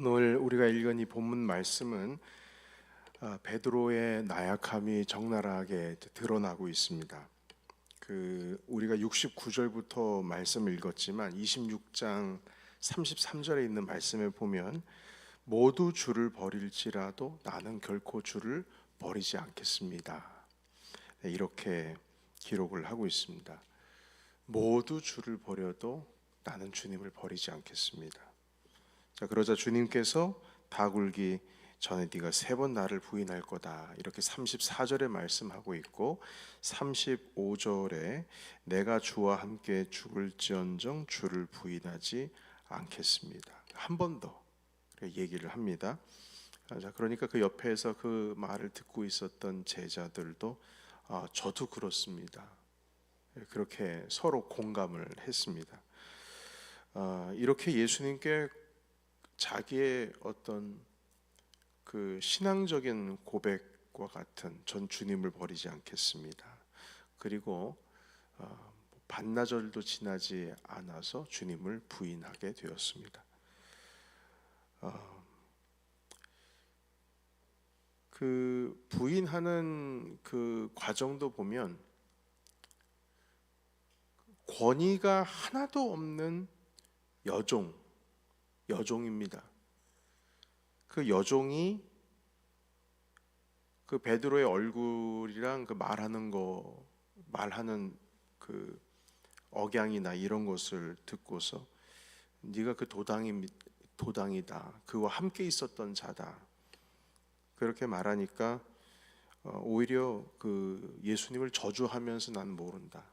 오늘 우리가 읽은 이 본문 말씀은 아, 베드로의 나약함이 적나라하게 드러나고 있습니다. 그 우리가 69절부터 말씀을 읽었지만 26장 33절에 있는 말씀에 보면 모두 주를 버릴지라도 나는 결코 주를 버리지 않겠습니다. 네, 이렇게 기록을 하고 있습니다. 모두 주를 버려도 나는 주님을 버리지 않겠습니다. 자 그러자 주님께서 다굴기 전에 네가 세 번 나를 부인할 거다 이렇게 34절에 말씀하고 있고 35절에 내가 주와 함께 죽을지언정 주를 부인하지 않겠습니다. 한 번 더 얘기를 합니다. 자 그러니까 그 옆에서 그 말을 듣고 있었던 제자들도 아, 저도 그렇습니다. 그렇게 서로 공감을 했습니다. 아, 이렇게 예수님께 자기의 어떤 그 신앙적인 고백과 같은 전 주님을 버리지 않겠습니다. 그리고 어, 반나절도 지나지 않아서 주님을 부인하게 되었습니다. 어, 그 부인하는 그 과정도 보면 권위가 하나도 없는 여종, 여종입니다. 그 여종이 그 베드로의 얼굴이랑 그 말하는 거 말하는 그 억양이나 이런 것을 듣고서 네가 그 도당이 도당이다. 그와 함께 있었던 자다. 그렇게 말하니까 어, 오히려 그 예수님을 저주하면서 난 모른다.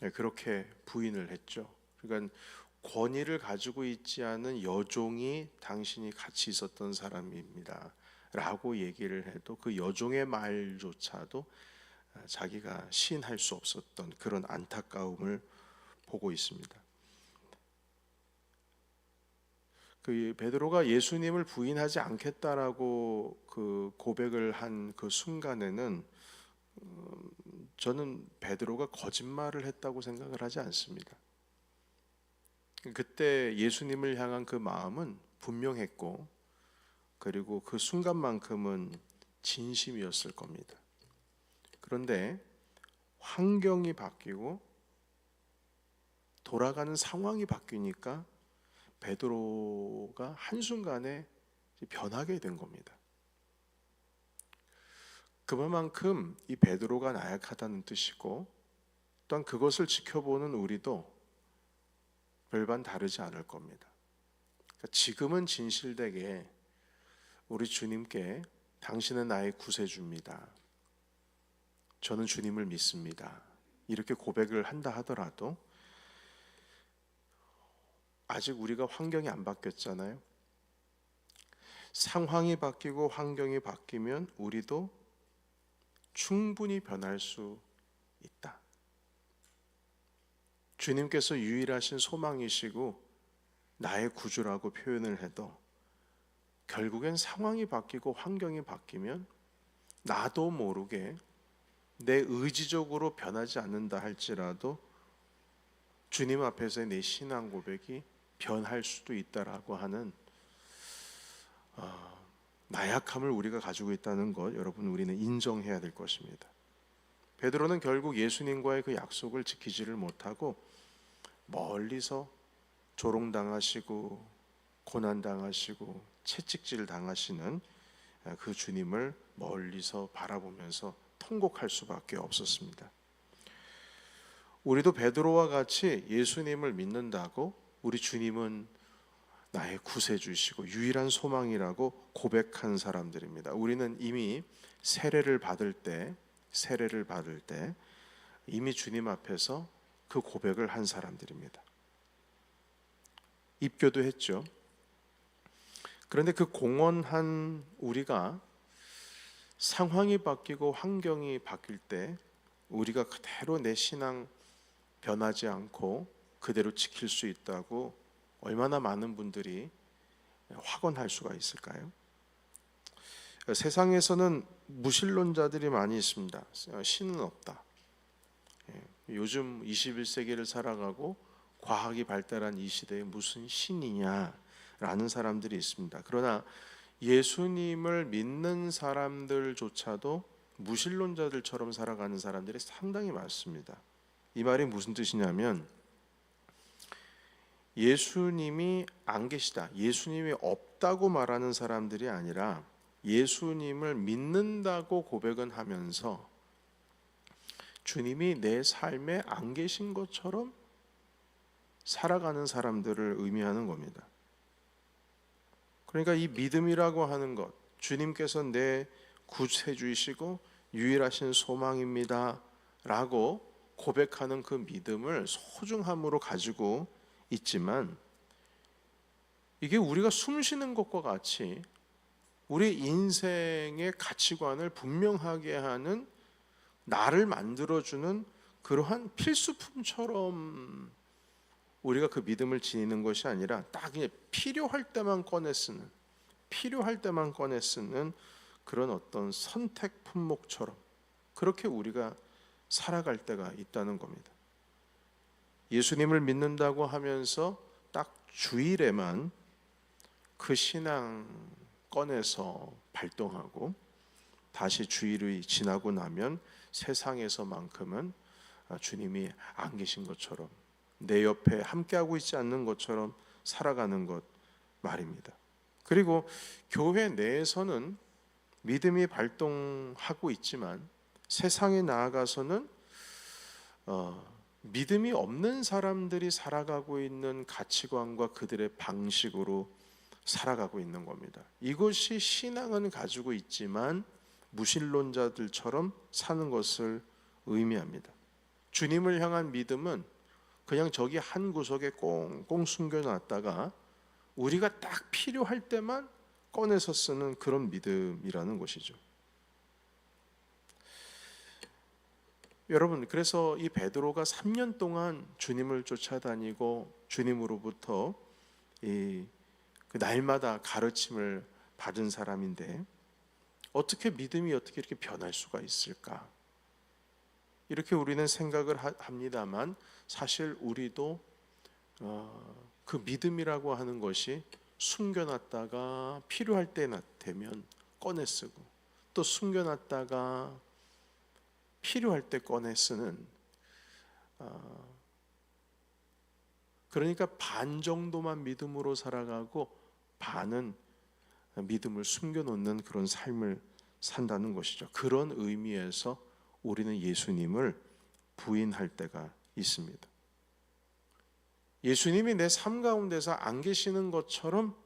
네, 그렇게 부인을 했죠. 그러니까 권위를 가지고 있지 않은 여종이 당신이 같이 있었던 사람입니다. 라고 얘기를 해도 그 여종의 말조차도 자기가 시인할 수 없었던 그런 안타까움을 보고 있습니다. 그 베드로가 예수님을 부인하지 않겠다라고 그 고백을 한 그 순간에는 음, 저는 베드로가 거짓말을 했다고 생각을 하지 않습니다. 그때 예수님을 향한 그 마음은 분명했고 그리고 그 순간만큼은 진심이었을 겁니다. 그런데 환경이 바뀌고 돌아가는 상황이 바뀌니까 베드로가 한순간에 변하게 된 겁니다. 그만큼 이 베드로가 나약하다는 뜻이고 또한 그것을 지켜보는 우리도 별반 다르지 않을 겁니다. 그러니까 지금은 진실되게 우리 주님께 당신은 나의 구세주입니다. 저는 주님을 믿습니다. 이렇게 고백을 한다 하더라도 아직 우리가 환경이 안 바뀌었잖아요. 상황이 바뀌고 환경이 바뀌면 우리도 충분히 변할 수 있다. 주님께서 유일하신 소망이시고 나의 구주라고 표현을 해도 결국엔 상황이 바뀌고 환경이 바뀌면 나도 모르게 내 의지적으로 변하지 않는다 할지라도 주님 앞에서 내 신앙 고백이 변할 수도 있다라고 하는 어, 나약함을 우리가 가지고 있다는 것 여러분 우리는 인정해야 될 것입니다. 베드로는 결국 예수님과의 그 약속을 지키지를 못하고 멀리서 조롱당하시고 고난당하시고 채찍질 당하시는 그 주님을 멀리서 바라보면서 통곡할 수밖에 없었습니다. 우리도 베드로와 같이 예수님을 믿는다고 우리 주님은 나의 구세주시고 유일한 소망이라고 고백한 사람들입니다. 우리는 이미 세례를 받을 때 세례를 받을 때 이미 주님 앞에서 그 고백을 한 사람들입니다. 입교도 했죠. 그런데 그 공헌한 우리가 상황이 바뀌고 환경이 바뀔 때 우리가 그대로 내 신앙 변하지 않고 그대로 지킬 수 있다고 얼마나 많은 분들이 확언할 수가 있을까요? 세상에서는 무신론자들이 많이 있습니다. 신은 없다. 예, 요즘 21세기를 살아가고 과학이 발달한 이 시대에 무슨 신이냐라고 라는 사람들이 있습니다. 그러나 예수님을 믿는 사람들조차도 무신론자들처럼 살아가는 사람들이 상당히 많습니다. 이 말이 무슨 뜻이냐면 예수님이 안 계시다. 예수님이 없다고 말하는 사람들이 아니라 예수님을 믿는다고 고백은 하면서 주님이 내 삶에 안 계신 것처럼 살아가는 사람들을 의미하는 겁니다. 그러니까 이 믿음이라고 하는 것, 주님께서 내 구세주이시고 유일하신 소망입니다. 라고 고백하는 그 믿음을 소중함으로 가지고 있지만 이게 우리가 숨 쉬는 것과 같이 우리 인생의 가치관을 분명하게 하는 나를 만들어주는 그러한 필수품처럼 우리가 그 믿음을 지니는 것이 아니라 딱 그냥 필요할 때만 꺼내 쓰는 필요할 때만 꺼내 쓰는 그런 어떤 선택 품목처럼 그렇게 우리가 살아갈 때가 있다는 겁니다. 예수님을 믿는다고 하면서 딱 주일에만 그 신앙 꺼내서 발동하고 다시 주일이 지나고 나면 세상에서만큼은 주님이 안 계신 것처럼 내 옆에 함께하고 있지 않는 것처럼 살아가는 것 말입니다. 그리고 교회 내에서는 믿음이 발동하고 있지만 세상에 나아가서는 어, 믿음이 없는 사람들이 살아가고 있는 가치관과 그들의 방식으로 살아가고 있는 겁니다. 이것이 신앙은 가지고 있지만 무신론자들처럼 사는 것을 의미합니다. 주님을 향한 믿음은 그냥 저기 한 구석에 꽁꽁 숨겨놨다가 우리가 딱 필요할 때만 꺼내서 쓰는 그런 믿음이라는 것이죠. 여러분, 그래서 이 베드로가 3년 동안 주님을 쫓아다니고 주님으로부터 이 그 날마다 가르침을 받은 사람인데 어떻게 믿음이 어떻게 이렇게 변할 수가 있을까? 이렇게 우리는 생각을 합니다만 사실 우리도 어, 그 믿음이라고 하는 것이 숨겨놨다가 필요할 때 되면 꺼내 쓰고 또 숨겨놨다가 필요할 때 꺼내 쓰는 어, 그러니까 반 정도만 믿음으로 살아가고 반은 믿음을 숨겨놓는 그런 삶을 산다는 것이죠. 그런 의미에서 우리는 예수님을 부인할 때가 있습니다. 예수님이 내 삶 가운데서 안 계시는 것처럼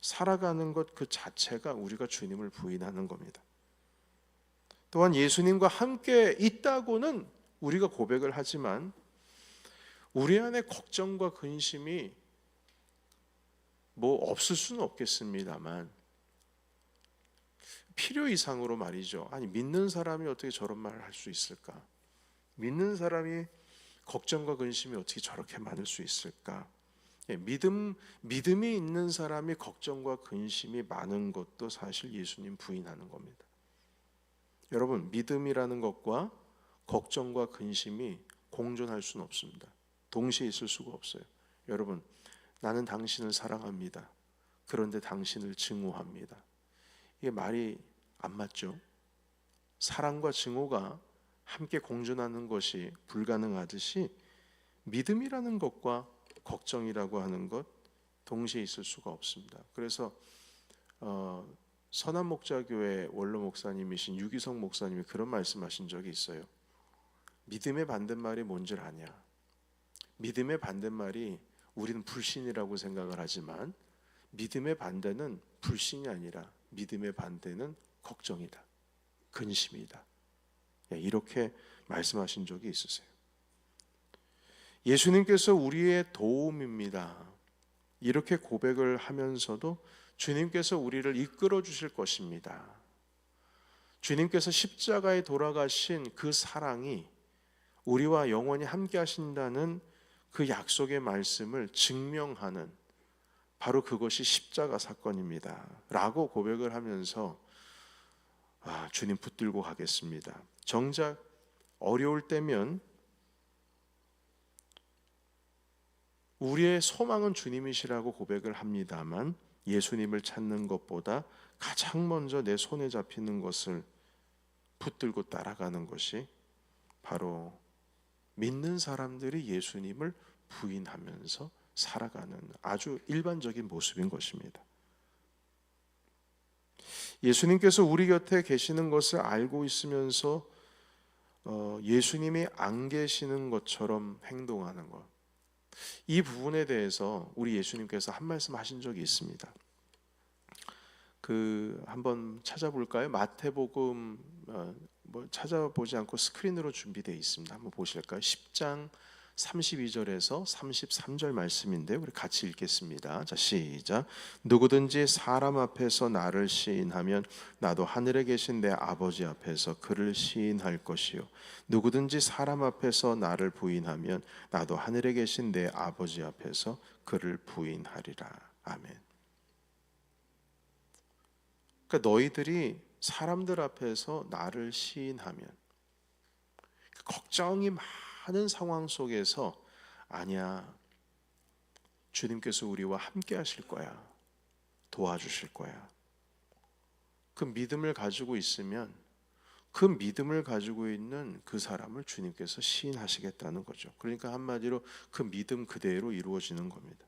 살아가는 것 그 자체가 우리가 주님을 부인하는 겁니다. 또한 예수님과 함께 있다고는 우리가 고백을 하지만 우리 안에 걱정과 근심이 뭐 없을 수는 없겠습니다만 필요 이상으로 말이죠. 아니 믿는 사람이 어떻게 저런 말을 할 수 있을까? 믿는 사람이 걱정과 근심이 어떻게 저렇게 많을 수 있을까? 예, 믿음 믿음이 있는 사람이 걱정과 근심이 많은 것도 사실 예수님 부인하는 겁니다. 여러분 믿음이라는 것과 걱정과 근심이 공존할 수는 없습니다. 동시에 있을 수가 없어요. 여러분 나는 당신을 사랑합니다. 그런데 당신을 증오합니다. 이게 말이 안 맞죠? 사랑과 증오가 함께 공존하는 것이 불가능하듯이 믿음이라는 것과 걱정이라고 하는 것 동시에 있을 수가 없습니다. 그래서 어, 선한 목자교회 원로 목사님이신 유기성 목사님이 그런 말씀하신 적이 있어요. 믿음의 반대말이 뭔 줄 아냐? 믿음의 반대말이 우리는 불신이라고 생각을 하지만 믿음의 반대는 불신이 아니라 믿음의 반대는 걱정이다. 근심이다. 예, 이렇게 말씀하신 적이 있으세요. 예수님께서 우리의 도움입니다. 이렇게 고백을 하면서도 주님께서 우리를 이끌어 주실 것입니다. 주님께서 십자가에 돌아가신 그 사랑이 우리와 영원히 함께 하신다는 그 약속의 말씀을 증명하는 바로 그것이 십자가 사건입니다. 라고 고백을 하면서 아, 주님 붙들고 가겠습니다. 정작 어려울 때면 우리의 소망은 주님이시라고 고백을 합니다만 예수님을 찾는 것보다 가장 먼저 내 손에 잡히는 것을 붙들고 따라가는 것이 바로 믿는 사람들이 예수님을 부인하면서 살아가는 아주 일반적인 모습인 것입니다. 예수님께서 우리 곁에 계시는 것을 알고 있으면서 어, 예수님이 안 계시는 것처럼 행동하는 것. 이 부분에 대해서 우리 예수님께서 한 말씀 하신 적이 있습니다. 그 한번 찾아볼까요? 마태복음 어, 뭐 찾아보지 않고 스크린으로 준비되어 있습니다. 한번 보실까요? 10장 32절에서 33절 말씀인데 우리 같이 읽겠습니다. 자, 시작. 누구든지 사람 앞에서 나를 시인하면 나도 하늘에 계신 내 아버지 앞에서 그를 시인할 것이요. 누구든지 사람 앞에서 나를 부인하면 나도 하늘에 계신 내 아버지 앞에서 그를 부인하리라. 아멘. 그러니까 너희들이 사람들 앞에서 나를 시인하면 걱정이 많은 상황 속에서 아니야. 주님께서 우리와 함께 하실 거야. 도와주실 거야. 그 믿음을 가지고 있으면 그 믿음을 가지고 있는 그 사람을 주님께서 시인하시겠다는 거죠. 그러니까 한마디로 그 믿음 그대로 이루어지는 겁니다.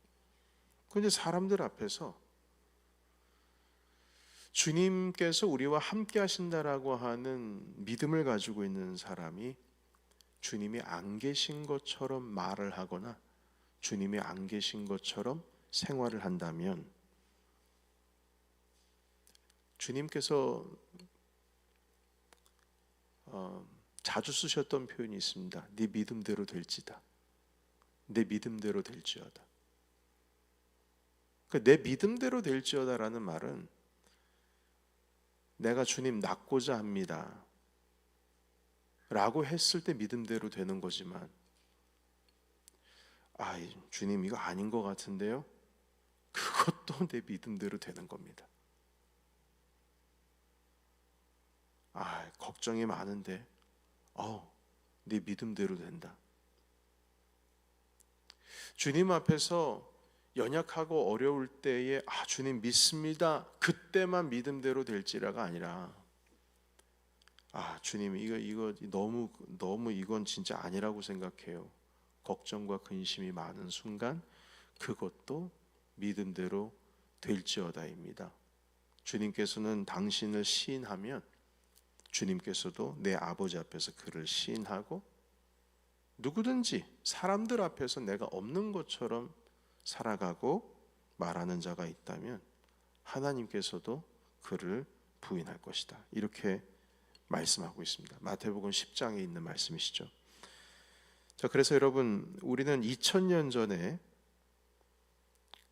근데 사람들 앞에서 주님께서 우리와 함께 하신다라고 하는 믿음을 가지고 있는 사람이 주님이 안 계신 것처럼 말을 하거나 주님이 안 계신 것처럼 생활을 한다면 주님께서 어, 자주 쓰셨던 표현이 있습니다. 네 믿음대로 될지다. 내 믿음대로 될지어다. 그러니까 내 믿음대로 될지어다라는 말은 내가 주님 낳고자 합니다. 라고 했을 때 믿음대로 되는 거지만 아, 주님 이거 아닌 것 같은데요. 그것도 내 믿음대로 되는 겁니다. 아, 걱정이 많은데 어, 내 믿음대로 된다. 주님 앞에서 연약하고 어려울 때에 아 주님 믿습니다. 그때만 믿음대로 될지라가 아니라 아 주님 이거 이거 너무 너무 이건 진짜 아니라고 생각해요. 걱정과 근심이 많은 순간 그것도 믿음대로 될지어다입니다. 주님께서는 당신을 시인하면 주님께서도 내 아버지 앞에서 그를 시인하고 누구든지 사람들 앞에서 내가 없는 것처럼 살아가고 말하는 자가 있다면 하나님께서도 그를 부인할 것이다. 이렇게 말씀하고 있습니다. 마태복음 10장에 있는 말씀이시죠. 자, 그래서 여러분 우리는 2000년 전에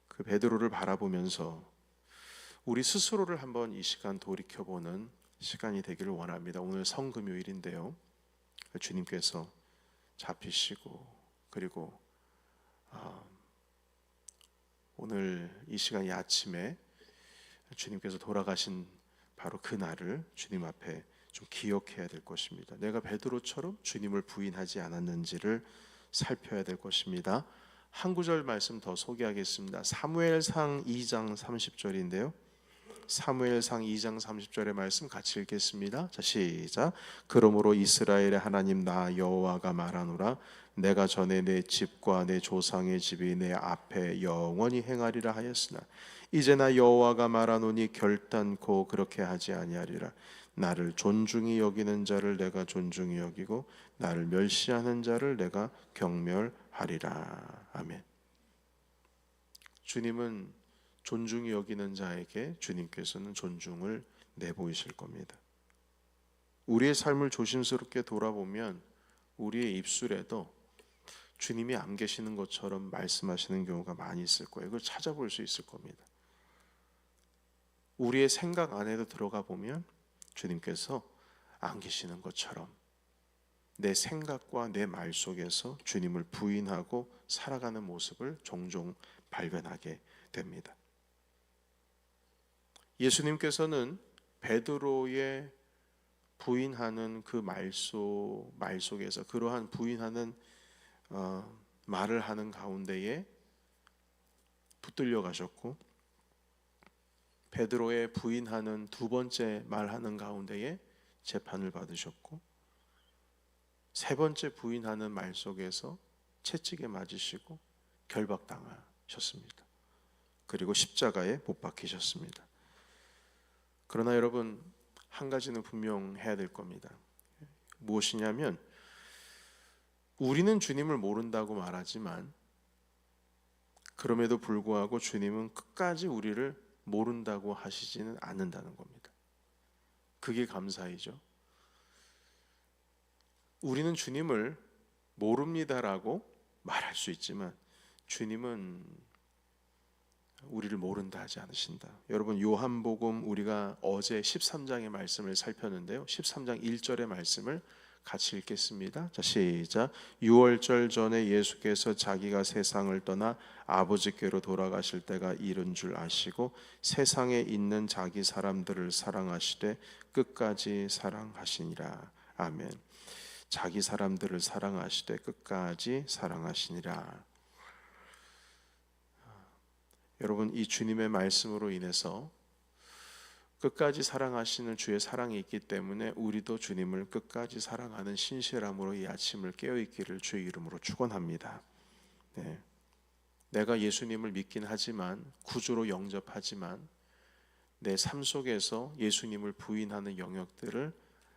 그 베드로를 바라보면서 우리 스스로를 한번 이 시간 돌이켜 보는 시간이 되기를 원합니다. 오늘 성금요일인데요. 주님께서 잡히시고 그리고 어, 오늘 이 시간 이 아침에 주님께서 돌아가신 바로 그 날을 주님 앞에 좀 기억해야 될 것입니다. 내가 베드로처럼 주님을 부인하지 않았는지를 살펴야 될 것입니다. 한 구절 말씀 더 소개하겠습니다. 사무엘상 2장 30절인데요. 사무엘상 2장 30절의 말씀 같이 읽겠습니다. 자, 시작. 그러므로 이스라엘의 하나님 나 여호와가 말하노라 내가 전에 내 집과 내 조상의 집이 내 앞에 영원히 행하리라 하였으나 이제 나 여호와가 말하노니 결단코 그렇게 하지 아니하리라 나를 존중히 여기는 자를 내가 존중히 여기고 나를 멸시하는 자를 내가 경멸하리라 아멘 주님은 존중히 여기는 자에게 주님께서는 존중을 내보이실 겁니다. 우리의 삶을 조심스럽게 돌아보면 우리의 입술에도 주님이 안 계시는 것처럼 말씀하시는 경우가 많이 있을 거예요. 그걸 찾아볼 수 있을 겁니다. 우리의 생각 안에도 들어가 보면 주님께서 안 계시는 것처럼 내 생각과 내 말 속에서 주님을 부인하고 살아가는 모습을 종종 발견하게 됩니다. 예수님께서는 베드로의 부인하는 그 말속 말 속에서 그러한 부인하는 어, 말을 하는 가운데에 붙들려 가셨고 베드로의 부인하는 두 번째 말하는 가운데에 재판을 받으셨고 세 번째 부인하는 말 속에서 채찍에 맞으시고 결박당하셨습니다. 그리고 십자가에 못 박히셨습니다. 그러나 여러분 한 가지는 분명해야 될 겁니다. 무엇이냐면 우리는 주님을 모른다고 말하지만 그럼에도 불구하고 주님은 끝까지 우리를 모른다고 하시지는 않는다는 겁니다. 그게 감사이죠. 우리는 주님을 모릅니다라고 말할 수 있지만 주님은 우리를 모른다 하지 않으신다. 여러분 요한복음 우리가 어제 13장의 말씀을 살폈는데요. 13장 1절의 말씀을 같이 읽겠습니다. 자, 시작. 6월절 전에 예수께서 자기가 세상을 떠나 아버지께로 돌아가실 때가 이른 줄 아시고 세상에 있는 자기 사람들을 사랑하시되 끝까지 사랑하시니라. 아멘. 자기 사람들을 사랑하시되 끝까지 사랑하시니라. 여러분 이 주님의 말씀으로 인해서 끝까지 사랑하시는 주의 사랑이 있기 때문에 우리도 주님을 끝까지 사랑하는 신실함으로 이 아침을 깨어 있기를 주의 이름으로 축원합니다. 네. 내가 예수님을 믿긴 하지만 구주로 영접하지만 내 삶 속에서 예수님을 부인하는 영역들을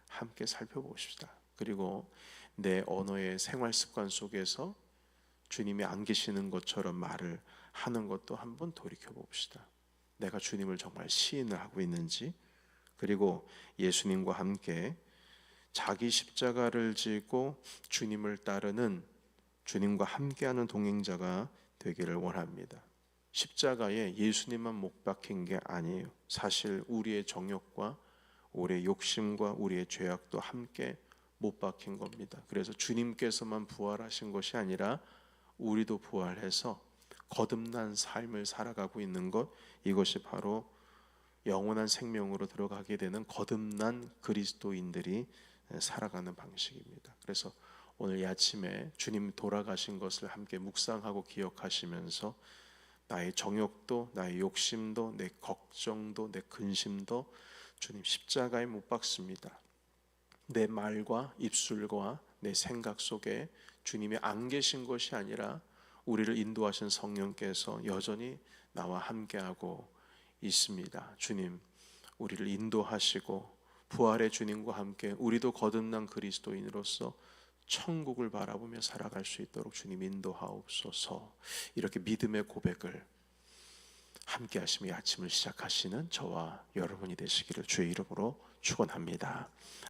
함께 살펴보십시다. 그리고 내 언어의 생활 습관 속에서 주님이 안 계시는 것처럼 말을 하는 것도 한번 돌이켜 봅시다. 내가 주님을 정말 시인을 하고 있는지 그리고 예수님과 함께 자기 십자가를 지고 주님을 따르는 주님과 함께하는 동행자가 되기를 원합니다. 십자가에 예수님만 못 박힌 게 아니에요. 사실 우리의 정욕과 우리의 욕심과 우리의 죄악도 함께 못 박힌 겁니다. 그래서 주님께서만 부활하신 것이 아니라 우리도 부활해서 거듭난 삶을 살아가고 있는 것 이것이 바로 영원한 생명으로 들어가게 되는 거듭난 그리스도인들이 살아가는 방식입니다. 그래서 오늘 이 아침에 주님 돌아가신 것을 함께 묵상하고 기억하시면서 나의 정욕도 나의 욕심도 내 걱정도 내 근심도 주님 십자가에 못 박습니다. 내 말과 입술과 내 생각 속에 주님이 안 계신 것이 아니라 우리를 인도하신 성령께서 여전히 나와 함께하고 있습니다. 주님, 우리를 인도하시고 부활의 주님과 함께 우리도 거듭난 그리스도인으로서 천국을 바라보며 살아갈 수 있도록 주님 인도하옵소서. 이렇게 믿음의 고백을 함께 하시며 아침을 시작하시는 저와 여러분이 되시기를 주의 이름으로 축원합니다.